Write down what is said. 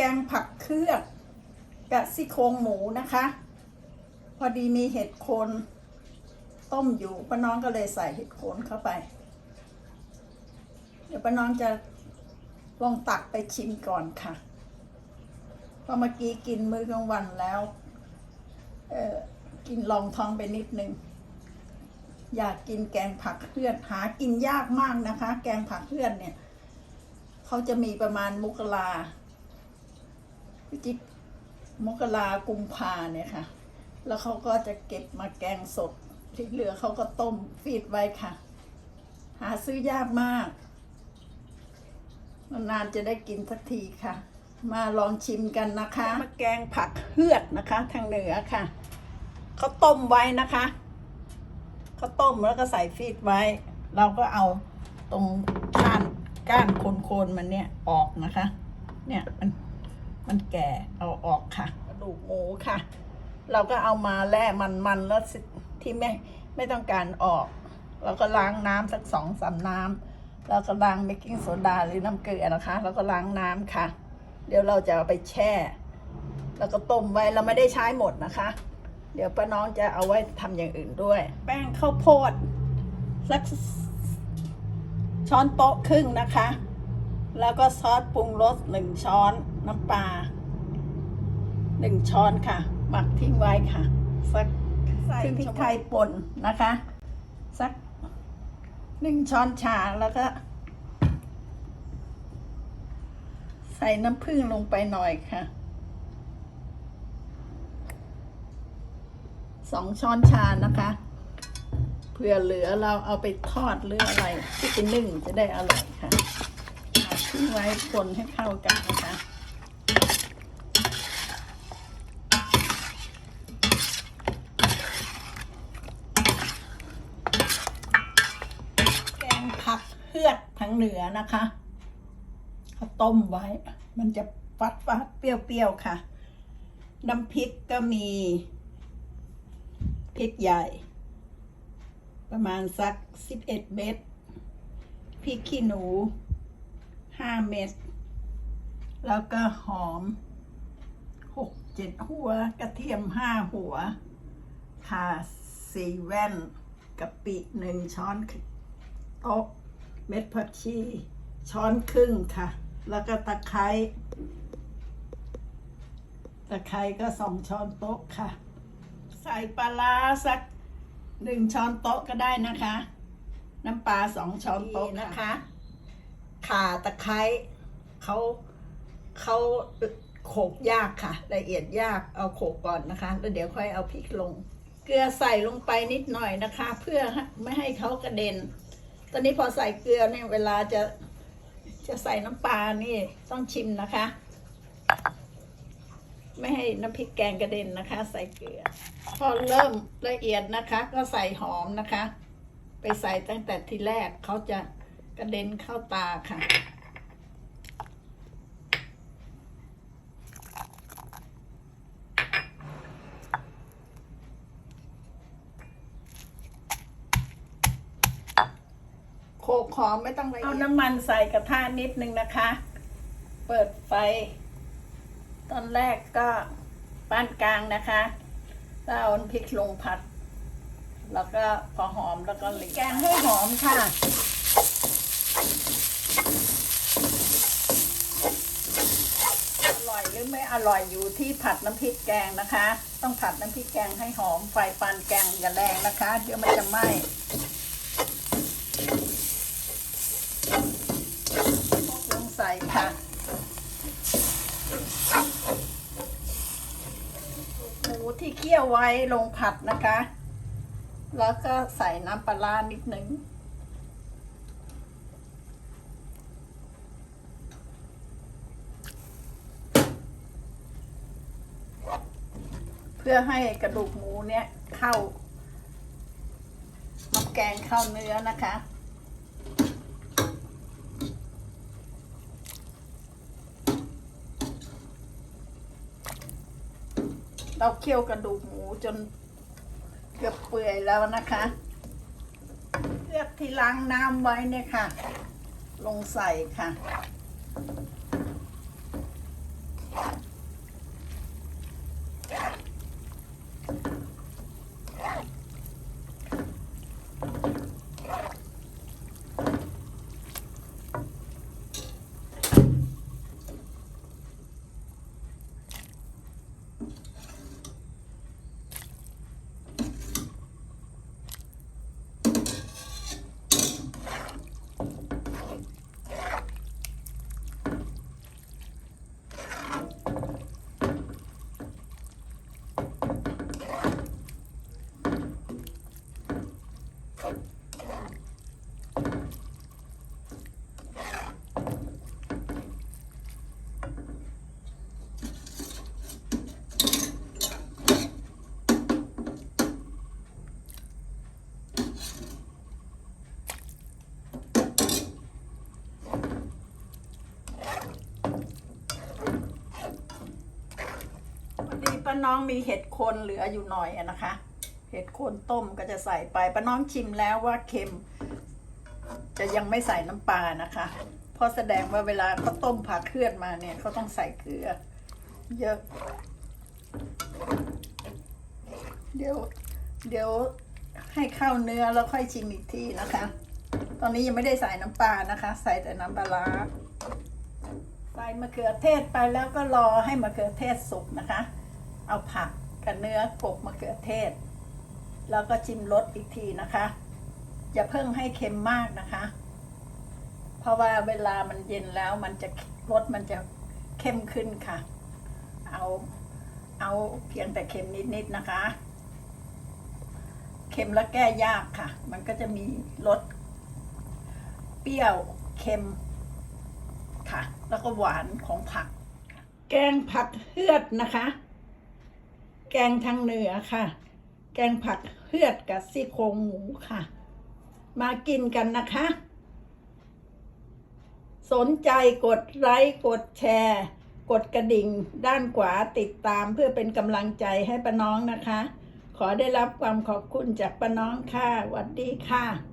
กงผักเครื่องกับซี่โครงหมูนะคะ พอดีมีเห็ดโคนต้มอยู่ป้าน้องก็เลยใส่เห็ดโคนเข้าไป เดี๋ยวป้าน้องจะลองตักไปชิมก่อนค่ะเพราะเมื่อกี้กินมื้อกลางวันแล้วเออกินลองท้องไปนิดนึง อยากกินแกงผักเพื่อนหากินยากมากนะคะ แกงผักเพื่อนเนี่ย เขาจะมีประมาณมุกรา จิกมกรากุมภาเนี่ยค่ะ แล้วเขาก็จะเก็บมาแกงสดที่เหลือเขาก็ต้มฟีดไว้ค่ะ หาซื้อยากมาก นานๆจะได้กินสักทีค่ะ มาลองชิมกันนะคะมาแกงผักเฮือดนะคะ ทางเหนือค่ะเขาต้มไว้นะคะเขาต้มแล้วก็ใส่ฟีดไว้ เราก็เอาตรงก้านก้านโคนๆมันเนี่ยออกนะคะ เนี่ยมัน มันแก่เอาออกค่ะ กระดูกหมูค่ะ เราก็เอามาแล่มันๆแล้วที่ไม่ไม่ต้องการออก เราก็ล้างน้ำสักสองสามน้ำแล้วก็ล้างเบกกิ้งโซดาหรือน้ำเกลือนะคะ แล้วก็ล้างน้ำค่ะ เดี๋ยวเราจะเอาไปแช่ แล้วก็ต้มไว้เราไม่ได้ใช้หมดนะคะ เดี๋ยวป้าน้องจะเอาไว้ทำอย่างอื่นด้วย แป้งข้าวโพดสักช้อนโต๊ะครึ่งนะคะ แล้วก็ซอสปรุงรสหนึ่งช้อนน้ำปลาหนึ่งช้อนค่ะ หมักทิ้งไว้ค่ะ สักใส่พริกไทยป่นนะคะ สักหนึ่งช้อนชาแล้วก็ ใส่น้ำผึ้งลงไปหน่อยค่ะสองช้อนชานะคะ เผื่อเหลือเราเอาไปทอดหรืออะไรที่เป็นนึ่งจะได้อร่อยค่ะเอา ทิ้งไว้คนให้เข้ากันนะคะแกงผักเฮือดทางเหนือนะคะเขาต้มไว้ มันจะฟัดฟัดเปรี้ยวๆค่ะ น้ำพริกก็มีพริกใหญ่ ประมาณสักสิบเอ็ดเม็ดพริกขี้หนู ห้าเม็ด แล้วก็หอมหกเจ็ดหัว กระเทียมห้าหัวข่าสี่แว่นกะปิหนึ่งช้อนโต๊ะเม็ดผักชี ช้อนครึ่งค่ะ แล้วก็ตะไคร้ตะไคร้ก็สองช้อนโต๊ะค่ะ ใส่ปลาร้าสักหนึ่งช้อนโต๊ะก็ได้นะคะ น้ำปลาสองช้อนโต๊ะนะคะ ข่าตะไคร้เขาเขาโขกยากค่ะ ละเอียดยากเอาโขกก่อนนะคะ แล้วเดี๋ยวค่อยเอาพริกลง เกลือใส่ลงไปนิดหน่อยนะคะ เพื่อไม่ให้เขากระเด็น ตอนนี้พอใส่เกลือเนี่ยเวลาจะจะใส่น้ำปลานี่ต้องชิมนะคะ ไม่ให้น้ำพริกแกงกระเด็นนะคะ ใส่เกลือ พอเริ่มละเอียดนะคะ ก็ใส่หอมนะคะ ไปใส่ตั้งแต่ทีแรกเขาจะ กระเด็นเข้าตาค่ะ โขกหอมไม่ต้องละเอียดเอาน้ำมันใส่กระทะนิดนึงนะคะ เปิดไฟ ตอนแรกก็ปานกลางนะคะแล้วเอาพริกลงผัด แล้วก็พอหอมแล้วก็หลีแกงให้หอมค่ะ อร่อยหรือ ไม่อร่อยอยู่ที่ผัดน้ำพริกแกงนะคะ ต้องผัดน้ำพริกแกงให้หอมไฟปานแกงอย่าแรงนะคะ เดี๋ยวมันจะไหม้ลงใส่ค่ะหมูที่เคี่ยวไว้ลงผัดนะคะ แล้วก็ใส่น้ำปลาร้านิดหนึ่ง เพื่อให้กระดูกหมูเนี่ยเข้าน้ำแกงเข้าเนื้อนะคะ เราเคี่ยวกระดูกหมูจนเกือบเปื่อยแล้วนะคะเลือกที่ล้างน้ำไว้เนี่ยค่ะ ลงใส่ค่ะ ป้าน้องมีเห็ดโคนเหลืออยู่หน่อยนะคะ เห็ดโคนต้มก็จะใส่ไปป้าน้องชิมแล้วว่าเค็ม จะยังไม่ใส่น้ำปลานะคะเพราะแสดงว่าเวลาเขาต้มผักเคลื่อนมาเนี่ยเขาต้องใส่เกลือ เยอะ เดี๋ยว เดี๋ยวให้เข้าเนื้อแล้วค่อยชิมอีกทีนะคะ ตอนนี้ยังไม่ได้ใส่น้ำปลานะคะ ใส่แต่น้ำปลาร้าใส่มะเขือเทศไปแล้วก็รอให้มะเขือเทศสุกนะคะ เอาผักกับเนื้อกบมะเขือเทศ แล้วก็ชิมรสอีกทีนะคะ อย่าเพิ่งให้เค็มมากนะคะ เพราะว่าเวลามันเย็นแล้วมันจะรสมันจะเข้มขึ้นค่ะ เอาเอาเพียงแต่เค็มนิดๆนะคะ เค็มแล้วแก้ยากค่ะ มันก็จะมีรสเปรี้ยวเค็มค่ะ แล้วก็หวานของผัก แกงผักเฮือดนะคะ แกงทางเหนือค่ะ แกงผักเฮือดกับซี่โครงหมูค่ะ มากินกันนะคะ สนใจกดไลค์กดแชร์ กดกระดิ่งด้านขวาติดตามเพื่อเป็นกำลังใจให้ป้าน้องนะคะ ขอได้รับความขอบคุณจากป้าน้องค่ะสวัสดีค่ะ